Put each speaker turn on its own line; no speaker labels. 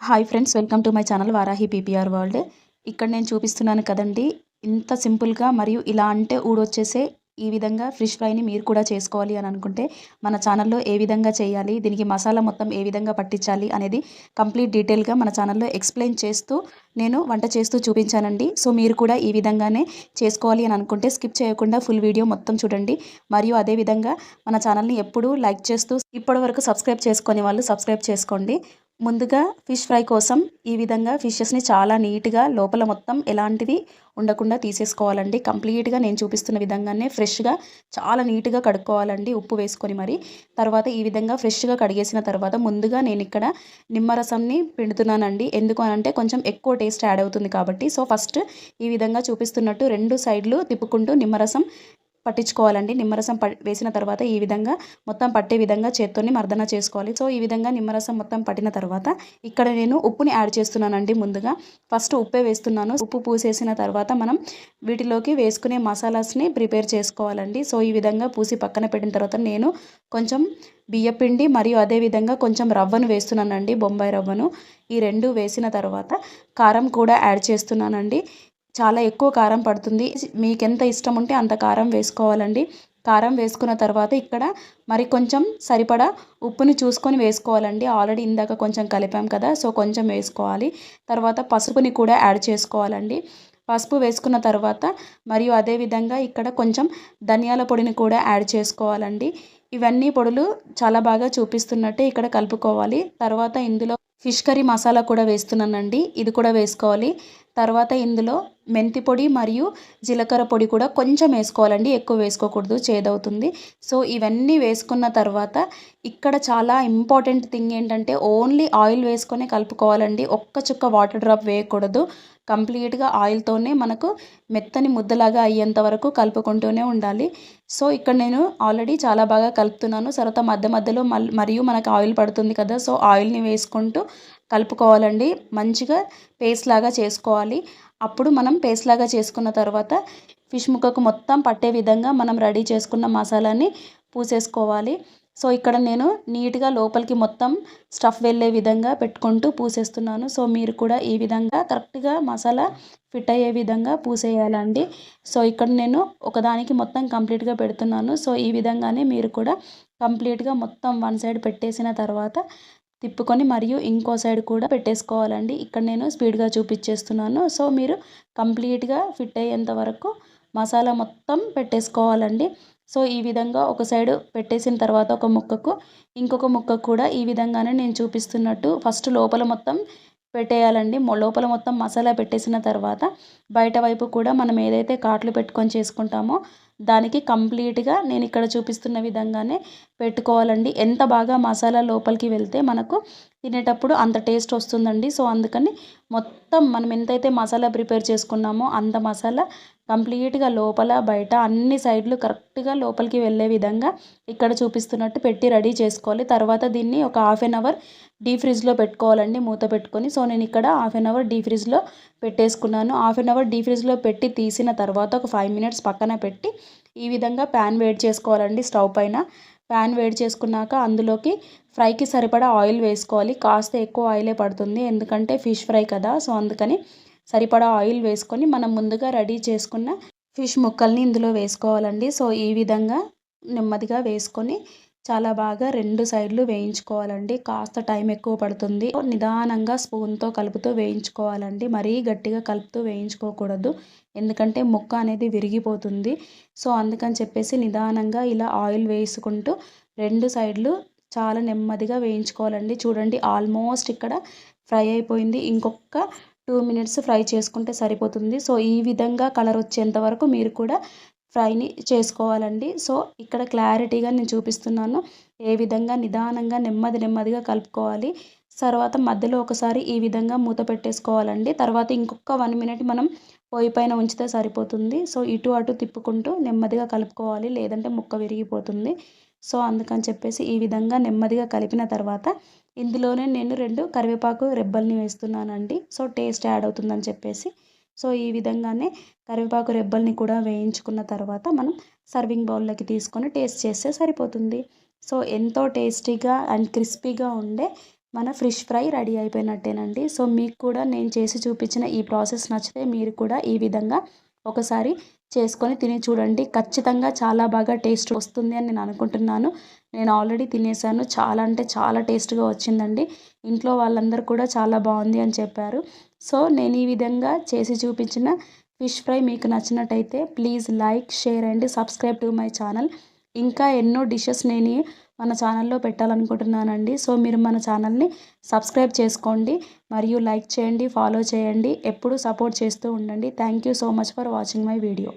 Hi friends welcome to my channel Varahi PPR world. ఇక్కడ నేను చూపిస్తున్నాను కదండి ఇంత సింపుల్గా మరియు ఇలా అంటే ఊడొచ్చేసే ఈ విధంగా ఫిష్ ఫ్రైని మీరు కూడా చేసుకోవాలి అని అనుకుంటే మన ఛానల్లో ఏ విధంగా చేయాలి దీనికి మసాలా మొత్తం ఏ విధంగా పట్టించాలి అనేది కంప్లీట్ డీటెయిల్గా మన ఛానల్లో ఎక్స్ప్లెయిన్ చేస్తూ నేను వంట చేస్తూ చూపించానండి. సో మీరు కూడా ఈ విధంగానే చేసుకోవాలి అని అనుకుంటే స్కిప్ చేయకుండా ఫుల్ వీడియో మొత్తం చూడండి. మరియు అదేవిధంగా మన ఛానల్ని ఎప్పుడూ లైక్ చేస్తూ ఇప్పటివరకు సబ్స్క్రైబ్ చేసుకునే వాళ్ళు సబ్స్క్రైబ్ చేసుకోండి. ముందుగా ఫిష్ ఫ్రై కోసం ఈ విధంగా ఫిషెస్ని చాలా నీట్గా లోపల మొత్తం ఎలాంటిది ఉండకుండా తీసేసుకోవాలండి. కంప్లీట్గా నేను చూపిస్తున్న విధంగానే ఫ్రెష్గా చాలా నీట్గా కడుక్కోవాలండి ఉప్పు వేసుకొని మరి. తర్వాత ఈ విధంగా ఫ్రెష్గా కడిగేసిన తర్వాత ముందుగా నేను ఇక్కడ నిమ్మరసంని పిండుతున్నానండి. ఎందుకు అంటే కొంచెం ఎక్కువ టేస్ట్ యాడ్ అవుతుంది కాబట్టి. సో ఫస్ట్ ఈ విధంగా చూపిస్తున్నట్టు రెండు సైడ్లు తిప్పుకుంటూ నిమ్మరసం పట్టించుకోవాలండి. నిమ్మరసం వేసిన తర్వాత ఈ విధంగా మొత్తం పట్టే విధంగా చేత్తోని మర్దన చేసుకోవాలి. సో ఈ విధంగా నిమ్మరసం మొత్తం పట్టిన తర్వాత ఇక్కడ నేను ఉప్పుని యాడ్ చేస్తున్నానండి ముందుగా. ఫస్ట్ ఉప్పే వేస్తున్నాను. ఉప్పు పూసేసిన తర్వాత మనం వీటిలోకి వేసుకునే మసాలాస్ని ప్రిపేర్ చేసుకోవాలండి. సో ఈ విధంగా పూసి పక్కన పెట్టిన తర్వాత నేను కొంచెం బియ్యపిండి మరియు అదేవిధంగా కొంచెం రవ్వను వేస్తున్నానండి. బొంబాయి రవ్వను. ఈ రెండు వేసిన తర్వాత కారం కూడా యాడ్ చేస్తున్నానండి. చాలా ఎక్కువ కారం పడుతుంది. మీకు ఎంత ఇష్టం ఉంటే అంత కారం వేసుకోవాలండి. కారం వేసుకున్న తర్వాత ఇక్కడ మరి కొంచెం సరిపడా ఉప్పుని చూసుకొని వేసుకోవాలండి. ఆల్రెడీ ఇందాక కొంచెం కలిపాం కదా సో కొంచెం వేసుకోవాలి. తర్వాత పసుపుని కూడా యాడ్ చేసుకోవాలండి. పసుపు వేసుకున్న తర్వాత మరియు అదేవిధంగా ఇక్కడ కొంచెం ధనియాల పొడిని కూడా యాడ్ చేసుకోవాలండి. ఇవన్నీ పొడులు చాలా బాగా చూపిస్తున్నట్టే ఇక్కడ కలుపుకోవాలి. తర్వాత ఇందులో ఫిష్ కర్రీ మసాలా కూడా వేస్తున్నానండి. ఇది కూడా వేసుకోవాలి. తర్వాత ఇందులో మెంతి పొడి మరియు జీలకర్ర పొడి కూడా కొంచెం వేసుకోవాలండి. ఎక్కువ వేసుకోకూడదు చేదవుతుంది. సో ఇవన్నీ వేసుకున్న తర్వాత ఇక్కడ చాలా ఇంపార్టెంట్ థింగ్ ఏంటంటే ఓన్లీ ఆయిల్ వేసుకొని కలుపుకోవాలండి. ఒక్క చుక్క వాటర్ డ్రాప్ వేయకూడదు. కంప్లీట్గా ఆయిల్తోనే మనకు మెత్తని ముద్దలాగా అయ్యేంత వరకు కలుపుకుంటూనే ఉండాలి. సో ఇక్కడ నేను ఆల్రెడీ చాలా బాగా కలుపుతున్నాను. తర్వాత మధ్య మధ్యలో మరియు మనకు ఆయిల్ పడుతుంది కదా సో ఆయిల్ని వేసుకుంటూ కలుపుకోవాలండి. మంచిగా పేస్ట్ లాగా చేసుకోవాలి. అప్పుడు మనం పేస్ట్ లాగా చేసుకున్న తర్వాత ఫిష్ ముక్కకు మొత్తం పట్టే విధంగా మనం రెడీ చేసుకున్న మసాలాని పూసేసుకోవాలి. సో ఇక్కడ నేను నీట్గా లోపలికి మొత్తం స్టఫ్ వెళ్ళే విధంగా పెట్టుకుంటూ పూసేస్తున్నాను. సో మీరు కూడా ఈ విధంగా కరెక్ట్గా మసాలా ఫిట్ అయ్యే విధంగా పూసేయాలండి. సో ఇక్కడ నేను ఒకదానికి మొత్తం కంప్లీట్గా పెడుతున్నాను. సో ఈ విధంగానే మీరు కూడా కంప్లీట్గా మొత్తం వన్ సైడ్ పెట్టేసిన తర్వాత తిప్పుకొని మరియు ఇంకో సైడ్ కూడా పెట్టేసుకోవాలండి. ఇక్కడ నేను స్పీడ్గా చూపించేస్తున్నాను. సో మీరు కంప్లీట్గా ఫిట్ అయ్యేంత వరకు మసాలా మొత్తం పెట్టేసుకోవాలండి. సో ఈ విధంగా ఒక సైడ్ పెట్టేసిన తర్వాత ఒక ముక్కకు ఇంకొక ముక్కకు కూడా ఈ విధంగానే నేను చూపిస్తున్నట్టు ఫస్ట్ లోపల మొత్తం పెట్టేయాలండి. లోపల మొత్తం మసాలా పెట్టేసిన తర్వాత బయట వైపు కూడా మనం ఏదైతే కాట్లు పెట్టుకొని చేసుకుంటామో దానికి కంప్లీట్గా నేను ఇక్కడ చూపిస్తున్న విధంగానే పెట్టుకోవాలండి. ఎంత బాగా మసాలా లోపలికి వెళ్తే మనకు తినేటప్పుడు అంత టేస్ట్ వస్తుందండి. సో అందుకని మొత్తం మనం ఎంతైతే మసాలా ప్రిపేర్ చేసుకున్నామో అంత మసాలా కంప్లీట్గా లోపల బయట అన్ని సైడ్లు కరెక్ట్గా లోపలికి వెళ్ళే విధంగా ఇక్కడ చూపిస్తున్నట్టు పెట్టి రెడీ చేసుకోవాలి. తర్వాత దీన్ని ఒక హాఫ్ ఎన్ అవర్ డీ ఫ్రిడ్జ్లో పెట్టుకోవాలండి మూత పెట్టుకొని. సో నేను ఇక్కడ హాఫ్ ఎన్ అవర్ డీ ఫ్రిడ్జ్లో పెట్టేసుకున్నాను. హాఫ్ ఎన్ అవర్ డీ ఫ్రిడ్జ్లో పెట్టి తీసిన తర్వాత ఒక ఫైవ్ మినిట్స్ పక్కన పెట్టి ఈ విధంగా ప్యాన్ వేడి చేసుకోవాలండి స్టవ్ పైన. ప్యాన్ వేడి చేసుకున్నాక అందులోకి ఫ్రైకి సరిపడా ఆయిల్ వేసుకోవాలి. కాస్త ఎక్కువ ఆయిలే పడుతుంది. ఎందుకంటే ఫిష్ ఫ్రై కదా సో అందుకని సరిపడా ఆయిల్ వేసుకొని మనం ముందుగా రెడీ చేసుకున్న ఫిష్ ముక్కల్ని ఇందులో వేసుకోవాలండి. సో ఈ విధంగా నెమ్మదిగా వేసుకొని చాలా బాగా రెండు సైడ్లు వేయించుకోవాలండి. కాస్త టైం ఎక్కువ పడుతుంది. నిదానంగా స్పూన్తో కలుపుతూ వేయించుకోవాలండి. మరీ గట్టిగా కలుపుతూ వేయించుకోకూడదు. ఎందుకంటే ముక్క అనేది విరిగిపోతుంది. సో అందుకని చెప్పేసి నిదానంగా ఇలా ఆయిల్ వేసుకుంటూ రెండు సైడ్లు చాలా నెమ్మదిగా వేయించుకోవాలండి. చూడండి ఆల్మోస్ట్ ఇక్కడ ఫ్రై అయిపోయింది. ఇంకొక టూ మినిట్స్ ఫ్రై చేసుకుంటే సరిపోతుంది. సో ఈ విధంగా కలర్ వచ్చేంత వరకు మీరు కూడా ఫ్రైని చేసుకోవాలండి. సో ఇక్కడ క్లారిటీగా నేను చూపిస్తున్నాను. ఏ విధంగా నిదానంగా నెమ్మది నెమ్మదిగా కలుపుకోవాలి. తర్వాత మధ్యలో ఒకసారి ఈ విధంగా మూత పెట్టేసుకోవాలండి. తర్వాత ఇంకొక వన్ మినిట్ మనం పొయ్యి పైన ఉంచితే సరిపోతుంది. సో ఇటు అటు తిప్పుకుంటూ నెమ్మదిగా కలుపుకోవాలి. లేదంటే ముక్క విరిగిపోతుంది. సో అందుకని చెప్పేసి ఈ విధంగా నెమ్మదిగా కలిపిన తర్వాత ఇందులోనే నేను రెండు కరివేపాకు రెబ్బల్ని వేస్తున్నానండి. సో టేస్ట్ యాడ్ అవుతుందని చెప్పేసి. సో ఈ విధంగానే కరివేపాకు రెబ్బల్ని కూడా వేయించుకున్న తర్వాత మనం సర్వింగ్ బౌల్లోకి తీసుకొని టేస్ట్ చేస్తే సరిపోతుంది. సో ఎంతో టేస్టీగా అండ్ క్రిస్పీగా ఉండే మన ఫిష్ ఫ్రై రెడీ అయిపోయినట్టేనండి. సో మీకు కూడా నేను చేసి చూపించిన ఈ ప్రాసెస్ నచ్చితే మీరు కూడా ఈ విధంగా ఒకసారి చేసుకొని తిని చూడండి. ఖచ్చితంగా చాలా బాగా టేస్ట్ వస్తుంది అని నేను అనుకుంటున్నాను. నేను ఆల్రెడీ తినేసాను. చాలా అంటే చాలా టేస్ట్గా వచ్చిందండి. ఇంట్లో వాళ్ళందరూ కూడా చాలా బాగుంది అని చెప్పారు. సో నేను ఈ విధంగా చేసి చూపించిన ఫిష్ ఫ్రై మీకు నచ్చినట్టయితే please like share and subscribe to my channel. ఇంకా ఎన్నో డిషెస్ నేను మన ఛానల్లో పెట్టాలనుకుంటున్నానండి. సో మీరు మన ఛానల్ని సబ్స్క్రైబ్ చేసుకోండి. మరియు లైక్ చేయండి ఫాలో చేయండి. ఎప్పుడు సపోర్ట్ చేస్తూ ఉండండి. Thank you so much for watching my video.